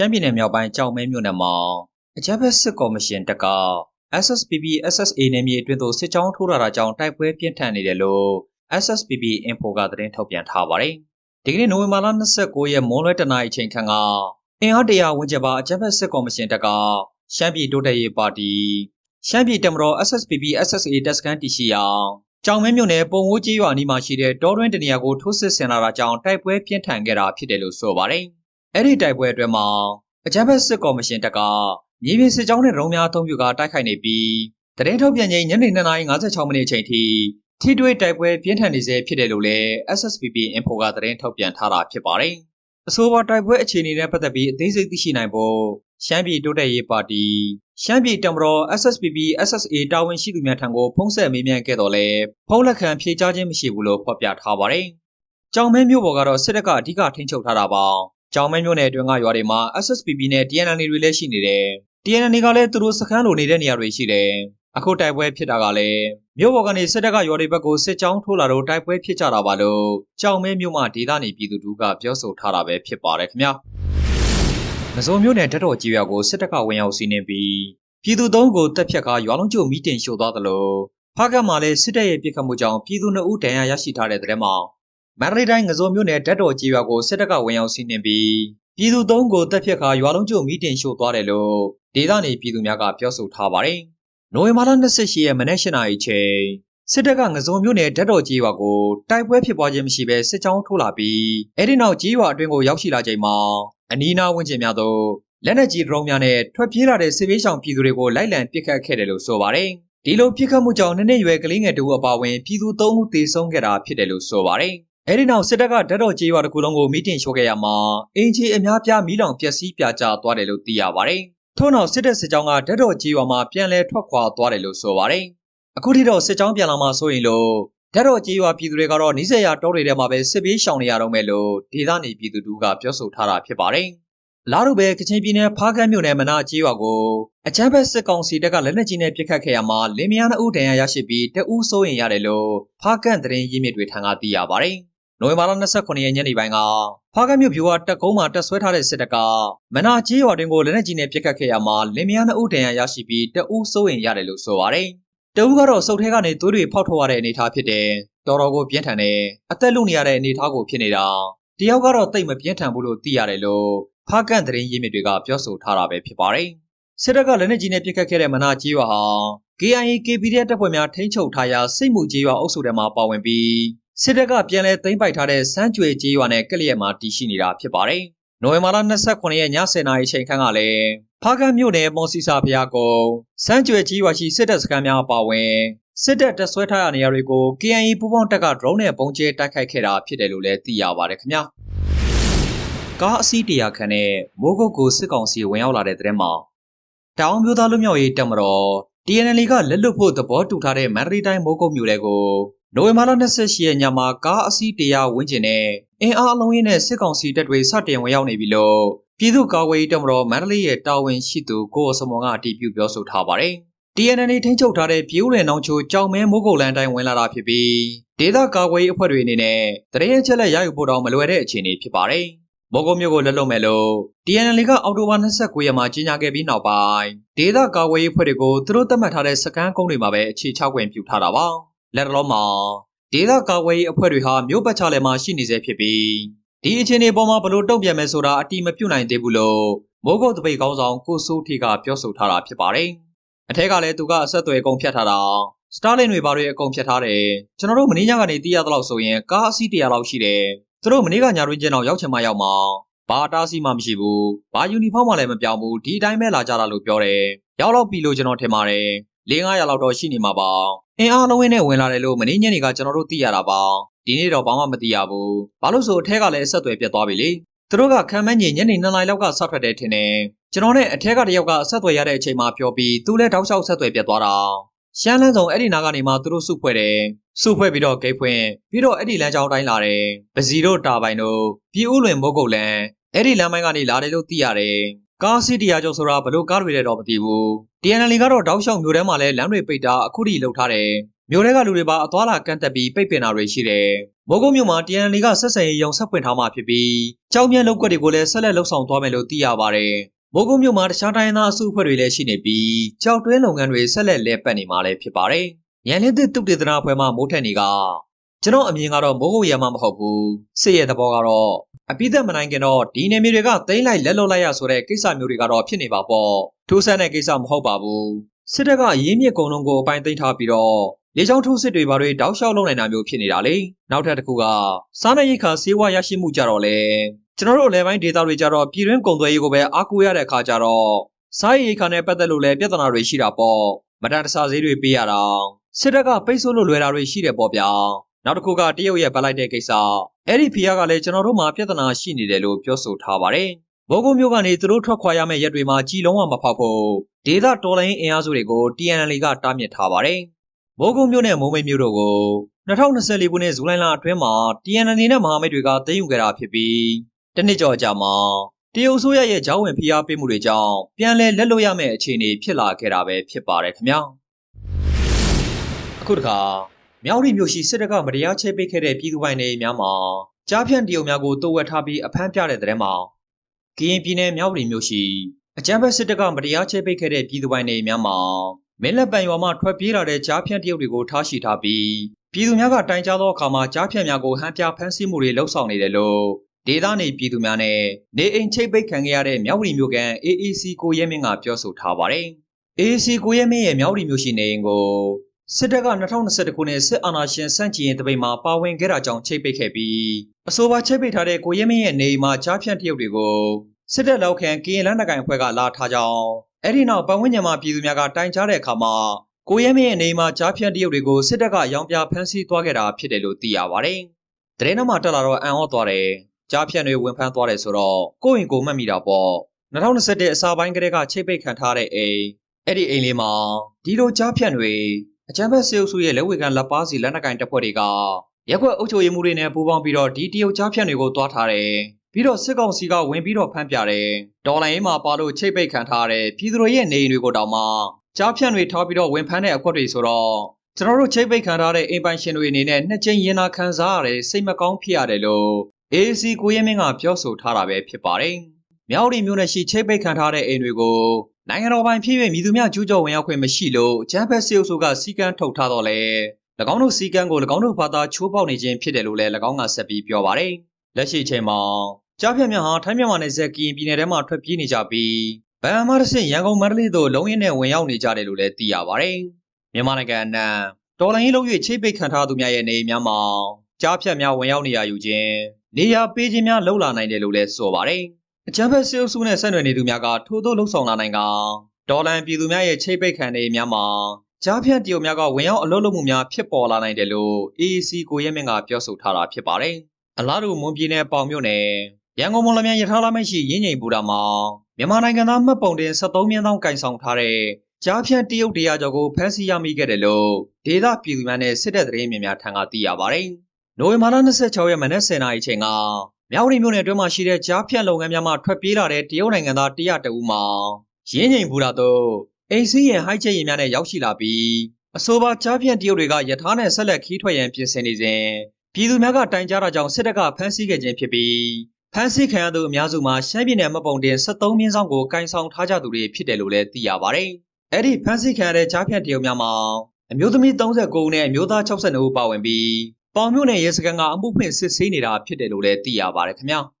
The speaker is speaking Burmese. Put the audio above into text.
ရှမ်းပြည်နယ်မြောက်ပိုင်းကြောင်မဲမြို့နယ်မှာအကြမ်းဖက်စစ်ကော်မရှင်တပ်က SSPP SSA နယ်မြေအတွင်းသို့စစ်ကြောင်းထိုးလာတာကြောင့်တိုက်ပွဲပြင်းထန်နေတယ်လို့ SSPP Info ကသတင်းထုတ်ပြန်ထားပါတယ်။ဒီကနေ့နိုဝင်ဘာလ29ရက်မွန်းလွဲတနာရီချိန်ခန့်ကအင်အားတရာဝန်းကျင်ပါအကြမ်းဖက်စစ်ကော်မရှင်တပ်ကရှမ်းပြည်တိုးတက်ရေးပါတီရှမ်းပြည်တမတော် SSPP SSA တပ်စခန်းတည်ရှိရာကြောင်မဲမြို့နယ်ပုံဝိုးကြီးရွာနီးမှာရှိတဲ့တောတွင်းတနေရာကိုထိုးစစ်ဆင်လာတာကြောင့်တိုက်ပွဲပြင်းထန်ခဲ့တာဖြစ်တယ်လို့ဆိုပါတယ်။ အဲ့ဒီတိုက်ပွဲအတွင်းမှာအကြမ်းဖက်စစ်ကော်မရှင်တပ်ကမြေပြင်စစ်ကြောင်းနဲ့ဒရုန်းများအသုံးပြုကာတိုက်ခိုက်နေပြီးတရင်ထုတ်ပြန်ချိန်ညနေ2:56မိနစ်အချိန်ထိထိတွေ့တိုက်ပွဲပြင်းထန်နေစေဖြစ်တယ်လို့လည်း SSPP Info ကသတင်းထုတ်ပြန်ထားတာဖြစ်ပါတယ်။အဆိုပါတိုက်ပွဲအခြေအနေနဲ့ပတ်သက်ပြီးအသေးစိတ်သိရှိနိုင်ဖို့ရှမ်းပြည်တိုးတက်ရေးပါတီရှမ်းပြည်တမတော် SSPP SSA တာဝန်ရှိသူများထံကိုဖုံးဆက်မေးမြန်းခဲ့တော့လဲဖုံးလက်ခံဖြေကြားခြင်းမရှိဘူးလို့ဖော်ပြထားပါတယ်။ကြောင်မဲမြို့ပေါ်ကတော့စစ်တပ်ကအဓိကထိန်းချုပ်ထားတာပါ။ ကြောင်မဲမြို့နယ်အတွင်းကရွာတွေမှာ SSPP နဲ့ TNL တွေလည်းရှိနေတယ်။ TNL ကလည်းသူတို့စခန်းလိုနေတဲ့နေရာတွေရှိတယ်။အခုတိုက်ပွဲဖြစ်တာကလည်းမြို့ပေါ်ကနေ စစ်တပ်ကရွာတွေဘက်ကို စစ်ကြောင်းထိုးလာတော့တိုက်ပွဲဖြစ်ကြတာပါလို့ ကြောင်မဲမြို့မှာဒေသနေပြည်သူတို့ကပြောဆိုထားတာပဲဖြစ်ပါတယ်ခင်ဗျာ။ငစုံမြို့နယ်တက်တော်ကြီးရွာကို စစ်တပ်ကဝင်ရောက်စီးနင်းပြီး ပြည်သူသုံးကိုတက်ဖြတ်ကာ ရွာလုံးကျိုမီးတင်ရှို့သွားသလို ဖားကတ်မှာလည်း စစ်တပ်ရဲ့ပြစ်ခတ်မှုကြောင့် ပြည်သူနှစ်ဦး ဒဏ်ရာရရှိထားတဲ့တဲ့မှာ မန္တလေးတိုင်းငစုံမြို့နယ်တက်တော်ကြီးရွာကိုစစ်တပ်ကဝင်ရောက်စီးနင်းပြီးပြည်သူသုံးကိုတက်ဖြတ်ကာရွာလုံးကျိုမီးတင်ရှို့သွားတယ်လို့ဒေသနေပြည်သူများကပြောဆိုထားပါတယ်။နိုဝင်ဘာလ28ရက်မနက်၈နာရီချိန်စစ်တပ်ကငစုံမြို့နယ်ဓာတ်တော်ကြီးရွာကိုတိုက်ပွဲဖြစ်ပွားခြင်းမရှိဘဲစစ်ကြောင်းထိုးလာပြီးအဲ့ဒီနောက်ကြီးရွာအတွင်းကိုရောက်ရှိလာချိန်မှာအနီးအနားဝန်းကျင်များသို့လက်နက်ကြီးဒရုန်းများနဲ့ထွက်ပြေးလာတဲ့စစ်ပေးဆောင်ပြည်သူတွေကိုလိုက်လံပစ်ခတ်ခဲ့တယ်လို့ဆိုပါတယ်။ဒီလိုပစ်ခတ်မှုကြောင့်နှစ်နှစ်ရွယ်ကလေးငယ်တို့အပါအဝင်ပြည်သူ၃ဦးသေဆုံးခဲ့တာဖြစ်တယ်လို့ဆိုပါတယ်။ အဲဒီနောက်စစ်တပ်ကဓာတ်တော်ကြီးရွာတစ်ခုလုံးကိုမီးတင်ရှို့ခဲ့ရမှာအင်ဂျီအများပြားမီးလောင်ပျက်စီးပြာကျသွားတယ်လို့သိရပါတယ်။ထို့နောက်စစ်တပ်စစ်ကြောင်းကဓာတ်တော်ကြီးရွာမှာပြန်လည်ထွက်ခွာသွားတယ်လို့ဆိုပါတယ်။အခုထိတော့စစ်ကြောင်းပြန်လာမှဆိုရင်လို့ဓာတ်တော်ကြီးရွာပြည်သူတွေကတော့နီးစပ်ရာတောတွေထဲမှာပဲစစ်ပေးရှောင်နေရတော့မယ်လို့ဒေသနေပြည်သူတို့ကပြောဆိုထားတာဖြစ်ပါတယ်။လာတို့ပဲကချင်ပြည်နယ်ဖားကတ်မြို့နယ်မနာကြီးရွာကိုအချမ်းဘက်စစ်ကောင်စီတပ်ကလက်နက်ကြီးနဲ့ပစ်ခတ်ခဲ့ရမှာလင်မယားနှစ်ဦးဒဏ်ရာရရှိပြီးတဦးစိုးရင်ရတယ်လို့ဖားကတ်သတင်းရင်းမြစ်တွေထံကသိရပါတယ်။ နိုဝင်ဘာလ29ရက်ညနေပိုင်းကဖားကတ်မြို့ဖြူဝတက်ကုန်းမှာတက်ဆွဲထားတဲ့စစ်တပ်ကမနာကြီးရွာတွင်ကိုလက်နက်ကြီးနဲ့ပစ်ခတ်ခဲ့ရမှာလင်မယားနှစ်ဦးဒဏ်ရာရရှိပြီးတဦးစိုးရင်ရတယ်လို့ဆိုပါတယ်။တဦးကတော့စုပ်ထဲကနေသွေးတွေဖောက်ထွက်ရတဲ့အနေအထားဖြစ်တယ်။တော်တော်ကိုပြင်းထန်တယ်။အသက်လုံနေရတဲ့အနေအထားကိုဖြစ်နေတာ။တယောက်ကတော့တိတ်မပြင်းထန်ဘူးလို့သိရတယ်လို့ဖားကန်သတင်းရင်းမြစ်တွေကပြောဆိုထားတာပဲဖြစ်ပါတယ်။စစ်တပ်ကလက်နက်ကြီးနဲ့ပစ်ခတ်ခဲ့တဲ့မနာကြီးရွာဟာ KIA KPDF တပ်ဖွဲ့များထိန်းချုပ်ထားရာစိတ်မှုကြီးရွာအုပ်စုထဲမှာပါဝင်ပြီး စစ်တပ်ကပြန်လည်သိမ်းပိုက်ထားတဲ့စမ်းကြွေကြီးရွာနဲ့ကလျက်မှာတည်ရှိနေတာဖြစ်ပါတယ်။နိုဝင်ဘာလ29ရက်ည10:00နာရီချိန်ခန့်ကလည်းဖားကန်မြို့နယ်မော်စီစာဖျားကုန်းစမ်းကြွေကြီးရွာရှိစစ်တပ်စခန်းများပါဝင်စစ်တပ်တပ်ဆွဲထားတဲ့နေရာတွေကို KIA ပူးပေါင်းတပ်က drone နဲ့ပုံကျဲတိုက်ခိုက်ခဲ့တာဖြစ်တယ်လို့လည်းသိရပါတယ်ခင်ဗျာ။ကားအစီးတရာခန့်နဲ့မိုးကုတ်ကိုစစ်ကောင်စီဝင်ရောက်လာတဲ့တဲ့မှာတောင်မျိုးသားလူမျိုးရေးတပ်မတော် TNL ကလက်လွတ်ဖို့သဘောတူထားတဲ့မန္တလေးတိုင်းမိုးကုတ်မြို့တွေကို နိုဝင်ဘာလ28ရက်ညမှာကားအစီးတရာဝန်းကျင်နဲ့အင်အားအလုံးရင်းနဲ့စစ်ကောင်စီတပ်တွေစတင်ဝင်ရောက်နေပြီလို့ပြည်သူ့ကာကွယ်ရေးတပ်မတော်မန္တလေးရဲ့တာဝန်ရှိသူကိုအစမောကအတည်ပြုပြောဆိုထားပါတယ်။ TNL ထိန်းချုပ်ထားတဲ့ပြည်ဦးလွင်နောင်ချိုကြောင်မဲမိုးကုတ်လန်တိုင်းဝင်လာတာဖြစ်ပြီးဒေသကာကွယ်ရေးအဖွဲ့တွေအနေနဲ့တရင်ချက်လက်ရယူဖို့တော့မလွယ်တဲ့အခြေအနေဖြစ်ပါတယ်။မိုးကုတ်မြို့ကိုလက်လွတ်မဲ့လို့ TNL ကအော်တိုဘာ29ရက်မှာကြီးညာခဲ့ပြီးနောက်ပိုင်းဒေသကာကွယ်ရေးအဖွဲ့တွေကိုသူတို့သတ်မှတ်ထားတဲ့စကန်ကုန်းတွေမှာပဲအခြေချခွင့်ပြုထားတာပါ။ လက်တော်မှာဒေသကာကွယ်ရေးအဖွဲ့တွေဟာမြို့ပတ်ချလည်မှာရှိနေစေဖြစ်ပြီးဒီအခြေအနေပေါ်မှာဘလို့တုံ့ပြန်မယ်ဆိုတာအတိမပြုတ်နိုင်သေးဘူးလို့မိုးကုတ်တပိတ်ကောင်းဆောင်ကိုစိုးထီကပြောဆိုထားတာဖြစ်ပါတယ်။အထက်ကလည်းသူကအဆက်အသွယ်အကုန်ဖြတ်ထားတာစတားလင်တွေဘာတွေအကုန်ဖြတ်ထားတယ်ကျွန်တော်တို့မင်းညကနေသိရသလောက်ဆိုရင်ကားအစီးတရာလောက်ရှိတယ်သူတို့မနေ့ကညာတွင်းကျင်းအောင်ရောက်ချင်မှရောက်မှာဘာတားစီမှမရှိဘူးဘာယူနီဖောင်းမှလည်းမပြောင်းဘူးဒီအတိုင်းပဲလာကြတာလို့ပြောတယ်ရောက်တော့ပြီလို့ကျွန်တော်ထင်ပါတယ် ၄900လောက်တော့ရှိနေမှာပါအင်အားလုံးဝင်းနဲ့ဝင်လာတယ်လို့မင်းညနေကကျွန်တော်တို့သိရတာပါဒီနေ့တော့ဘာမှမသိရဘူးဘာလို့ဆိုအထက်ကလည်းအဆက်အသွယ်ပြတ်သွားပြီလေသူတို့ကခံမန်းကြီးညနေ2နာရီလောက်ကဆောက်ထွက်တယ်ထင်တယ်ကျွန်တော်နဲ့အထက်ကတယောက်ကဆက်သွယ်ရတဲ့အချိန်မှာပြောပြီးသူလည်းတောက်လျှောက်ဆက်သွယ်ပြတ်သွားတာရှမ်းလန်းဆောင်အဲ့ဒီနာကနေမှသူတို့စုဖွဲ့တယ်စုဖွဲ့ပြီးတော့ဂိတ်ဖွင့်ပြီးတော့အဲ့ဒီလမ်းကြောင်းတိုင်းလာတယ်ပစီတို့တာပိုင်တို့ပြည်ဦးလွင်မုတ်ကုတ်လန်အဲ့ဒီလမ်းပိုင်းကနေလာတယ်လို့သိရတယ် ကားစီးတရားကျော်ဆိုတာဘလို့ကားတွေလဲတော့မသိဘူး TNL ကတော့တောက်လျှောက်မျိုးထဲမှာလဲလမ်းတွေပိတ်တာအခုထိလှုပ်ထားတယ်မျိုးထဲကလူတွေပါအသွားလာကန့်တက်ပြီးပိတ်ပင်တာတွေရှိတယ်မိုးကုတ်မြို့မှာ TNL ကဆက်ဆံရေးရုံဆက်ဖွင့်ထားမှာဖြစ်ပြီးကြောင်မြတ်လုပ်ကွက်တွေကိုလည်းဆက်လက်လှုပ်ဆောင်သွားမယ်လို့သိရပါတယ်။မိုးကုတ်မြို့မှာတခြားတိုင်းရင်းသားအစုအဖွဲ့တွေလည်းရှိနေပြီးကြောက်တွင်းလုပ်ငန်းတွေဆက်လက်လည်ပတ်နေမှာလည်းဖြစ်ပါတယ်။ရန်လင်းသစ်တုတ်တေသနာအဖွဲ့မှမိုးထက်နေကကျွန်တော်အမြင်ကတော့မိုးကုတ်ရမှာမဟုတ်ဘူး။စစ်ရဲ့သဘောကတော့ အပိသက်မနိုင်ခင်တော့ဒီနေမျိုးတွေကတိမ့်လိုက်လက်လွတ်လိုက်ရဆိုတဲ့ကိစ္စမျိုးတွေကတော့ဖြစ်နေပါပေါ့။ထိုးဆန်းတဲ့ကိစ္စမဟုတ်ပါဘူး။စစ်တပ်ကရင်းမြစ်ကုံလုံးကိုအပိုင်းသိမ်းထားပြီးတော့လေကြောင်းထိုးစစ်တွေဘာတွေတောက်လျှောက်လုပ်နိုင်တာမျိုးဖြစ်နေတာလေနောက်ထပ်တစ်ခုကစားနပ်ရိက္ခာစေဝါရရှိမှုကြတော့လေကျွန်တော်တို့လေပိုင်းဒေတာတွေကြတော့ပြည်တွင်းကုန်သွယ်ရေးကိုပဲအားကိုးရတဲ့အခါကြတော့စားရိက္ခာနဲ့ပတ်သက်လို့လည်းပြဿနာတွေရှိတာပေါ့မတန်တဆဈေးတွေပေးရတာစစ်တပ်ကပိတ်ဆို့လို့လွယ်တာတွေရှိတယ်ပေါ့ဗျာ နောက်တစ်ခုကတရုတ်ရဲ့ဗလိုက်တဲ့ကိစ္စအဲ့ဒီဖီယာကလည်းကျွန်တော်တို့မှာပြဿနာရှိနေတယ်လို့ပြောဆိုထားပါတယ်ဘောကုမျိုးကနေသူတို့ထွက်ခွာရမယ့်ရက်တွေမှာကြီးလုံးဝမဖောက်ဖို့ဒေသတော်လိုင်းအင်အားစုတွေကို TNL ကတားမြစ်ထားပါတယ်။မိုးကုတ်မြို့နဲ့မိုးမိတ်မြို့တို့ကို2024ခုနှစ်ဇူလိုင်လအတွင်းမှာ TNL နဲ့မဟာမိတ်တွေကသိမ်းယူခဲ့တာဖြစ်ပြီးတနစ်ကျော်ကြာမှာတရုတ်ဆိုရရဲ့ဂျောင်းဝင်ဖိအားပေးမှုတွေကြောင့်ပြန်လည်လက်လွတ်ရမယ့်အခြေအနေဖြစ်လာခဲ့တာပဲဖြစ်ပါတယ်ခင်ဗျာ။အခုတခါ မြောက်ရီမြို့ရှိစစ်တပ်ကမတရားချဲပိတ်ခဲ့တဲ့ပြည်သူပိုင်နေများမှာကြားဖြန့်တရုတ်များကိုတိုးဝက်ထားပြီးအဖမ်းပြတဲ့တဲ့မှာကရင်ပြည်နယ်မြောက်ရီမြို့ရှိအကြမ်းဖက်စစ်တပ်ကမတရားချဲပိတ်ခဲ့တဲ့ပြည်သူပိုင်နေများမှာမင်းလက်ပံရွာမှထွက်ပြေးလာတဲ့ကြားဖြန့်တရုတ်တွေကိုထားရှိထားပြီးပြည်သူများကတိုင်ကြားသောအခါမှာကြားဖြန့်များကိုဟန်ပြဖမ်းဆီးမှုတွေလှုပ်ဆောင်နေတယ်လို့ဒေသနေပြည်သူများနဲ့နေအိမ်ချိတ်ပိတ်ခံခဲ့ရတဲ့မြောက်ရီမြို့ကန် AAC ကိုရဲမင်းကပြောဆိုထားပါတယ်။ AAC ကိုရဲမင်းရဲ့မြောက်ရီမြို့ရှိနေအိမ်ကို စစ်တပ်က2021ခုနှစ်စစ်အာဏာရှင်စန့်ကျင်ရေးတပိတ်မှာပါဝင်ခဲ့တာကြောင့်ချိတ်ပိတ်ခဲ့ပြီးအဆိုပါချိတ်ပိတ်ထားတဲ့ကိုရဲမင်းရဲ့နေအိမ်မှာကြားဖြန့်တရုတ်တွေကိုစစ်တပ်လောက်ခံကရင်လန်းနကိုင်အဖွဲ့ကလာထားကြောင်းအဲ့ဒီနောက်ပတ်ဝန်းကျင်မှာပြည်သူများကတိုင်ကြားတဲ့အခါမှာကိုရဲမင်းရဲ့နေအိမ်မှာကြားဖြန့်တရုတ်တွေကိုစစ်တပ်ကရောင်းပြဖမ်းဆီးသွားခဲ့တာဖြစ်တယ်လို့သိရပါတယ်။တရင်နောက်မှာတက်လာတော့အံ့ဩသွားတယ်။ကြားဖြန့်တွေဝင်ဖမ်းသွားတယ်ဆိုတော့ကိုယ့်အိမ်ကိုမှတ်မိတာပေါ့။2021အစပိုင်းကတည်းကချိတ်ပိတ်ခံထားတဲ့အိမ်အဲ့ဒီအိမ်လေးမှာဒီလိုကြားဖြန့်တွေ အကြမ်းဖက်စေအုပ်စုရဲ့လက်ဝေခံလက်ပါစီလက်နက်ကင်တပ်ဖွဲ့တွေကရက်ွက်အုပ်ချုပ်ရေးမှုတွေနဲ့ပူးပေါင်းပြီးတော့ဒီတရုတ်ကြားဖြန့်တွေကိုတွားထားတယ်။ပြီးတော့စစ်ကောင်စီကဝင်ပြီးတော့ဖမ်းပြတယ်။ဒေါ်လာရင်းမှာပါလို့ချိတ်ပိတ်ခံထားတဲ့ပြည်သူတွေရဲ့နေအိမ်တွေကိုတောင်မှကြားဖြန့်တွေထားပြီးတော့ဝင်ဖမ်းတဲ့အခွက်တွေဆိုတော့ကျွန်တော်တို့ချိတ်ပိတ်ခံထားတဲ့အိမ်ပိုင်ရှင်တွေအနေနဲ့နှစ်ကြိမ်ရင်နာခံစားရတယ်စိတ်မကောင်းဖြစ်ရတယ်လို့ AC ကိုရဲမင်းကပြောဆိုထားတာပဲဖြစ်ပါတယ်။မြောက်ရီမျိုးနဲ့ရှိချိတ်ပိတ်ခံထားတဲ့အိမ်တွေကို နိုင်ငံတော်ပိုင်ဖြစ်၍မြည်သူများကျူးကျော်ဝင်ရောက်ခွင့်မရှိလို့ဂျမ်ဖက်စီအုပ်စုကစီကံထုတ်ထားတော့လေ၎င်းတို့စီကံကို၎င်းတို့ဘာသာချိုးပေါက်နေခြင်းဖြစ်တယ်လို့လည်း၎င်းကဆက်ပြီးပြောပါတယ်။လက်ရှိချိန်မှာကြားဖြတ်များဟာထိုင်းမြန်မာနယ်စပ်ကရင်ပြည်နယ်ထဲမှာထွက်ပြေးနေကြပြီးဗန်မာရဆင်ရန်ကုန်မန္တလေးတို့လုံးရင်းနဲ့ဝင်ရောက်နေကြတယ်လို့လည်းသိရပါတယ်။မြန်မာနိုင်ငံအနှံ့တော်လိုင်းလုံး၍ချိတ်ပိတ်ခံထားသူများရဲ့နေအိမ်များမှာကြားဖြတ်များဝင်ရောက်နေရယူခြင်းနေရာပေးခြင်းများလှုပ်လာနိုင်တယ်လို့လည်းဆိုပါတယ်။ အကြမ်းဖက်ဆဲအုပ်စုနဲ့ဆက်နွယ်နေသူများကထိုးထိုးလှုပ်ဆောင်လာနိုင်ကဒေါ်လန်ပြည်သူများရဲ့ချိတ်ပိတ်ခံနေများမှာကြားဖြတ်တရုတ်များကဝင်ရောက်အလုပ်လုပ်မှုများဖြစ်ပေါ်လာနိုင်တယ်လို့ AAC ကိုရဲမင်းကပြောဆိုထားတာဖြစ်ပါတယ်။အလားတူမွန်ပြည်နယ်ပေါင်မြို့နယ်ရန်ကုန်မော်လမြိုင်ရထားလမ်းမရှိရင်းငိမ်ပူတာမှာမြန်မာနိုင်ငံသားမှတ်ပုံတင်73မြန်းသောင်းကင်ဆောင်ထားတဲ့ကြားဖြတ်တရုတ်တရားကျော်ကိုဖမ်းဆီးရမိခဲ့တယ်လို့ဒေသပြည်သူများနဲ့စစ်တပ်သတင်းမြင်များထံကသိရပါတယ်။နိုဝင်ဘာလ26ရက်မနက်10:00နာရီချိန်က မြောက်ရီမြို့နယ်အတွင်းမှာရှိတဲ့ကြားဖြတ်လုပ်ငန်းများမှထွက်ပြေးလာတဲ့တရုတ်နိုင်ငံသား100တဦးမှာရင်းငိမ်ပူတာတော့အိမ်စီးရင်ဟိုက်ချက်ရင်များနဲ့ရောက်ရှိလာပြီးအဆိုပါကြားဖြတ်တရုတ်တွေကယထာနဲ့ဆက်လက်ခီးထွက်ရန်ပြင်ဆင်နေစဉ်ပြည်သူများကတိုင်ကြားတာကြောင့်စစ်တပ်ကဖမ်းဆီးခဲ့ခြင်းဖြစ်ပြီးဖမ်းဆီးခံရသူအများစုမှာရှမ်းပြည်နယ်မှတ်ပုံတင်73မြင်းဆောင်ကိုကင်ဆောင်ထားကြသူတွေဖြစ်တယ်လို့လည်းသိရပါတယ်။အဲ့ဒီဖမ်းဆီးခံရတဲ့ကြားဖြတ်တရုတ်များမှာအမျိုးသမီး39ဦးနဲ့အမျိုးသား62ဦးပါဝင်ပြီး ပေါင်မြို့နယ်ရဲစခန်းကအမှုဖွင့်စစ်ဆေးနေတာဖြစ်တယ်လို့လည်းသိရပါတယ်ခင်ဗျာ။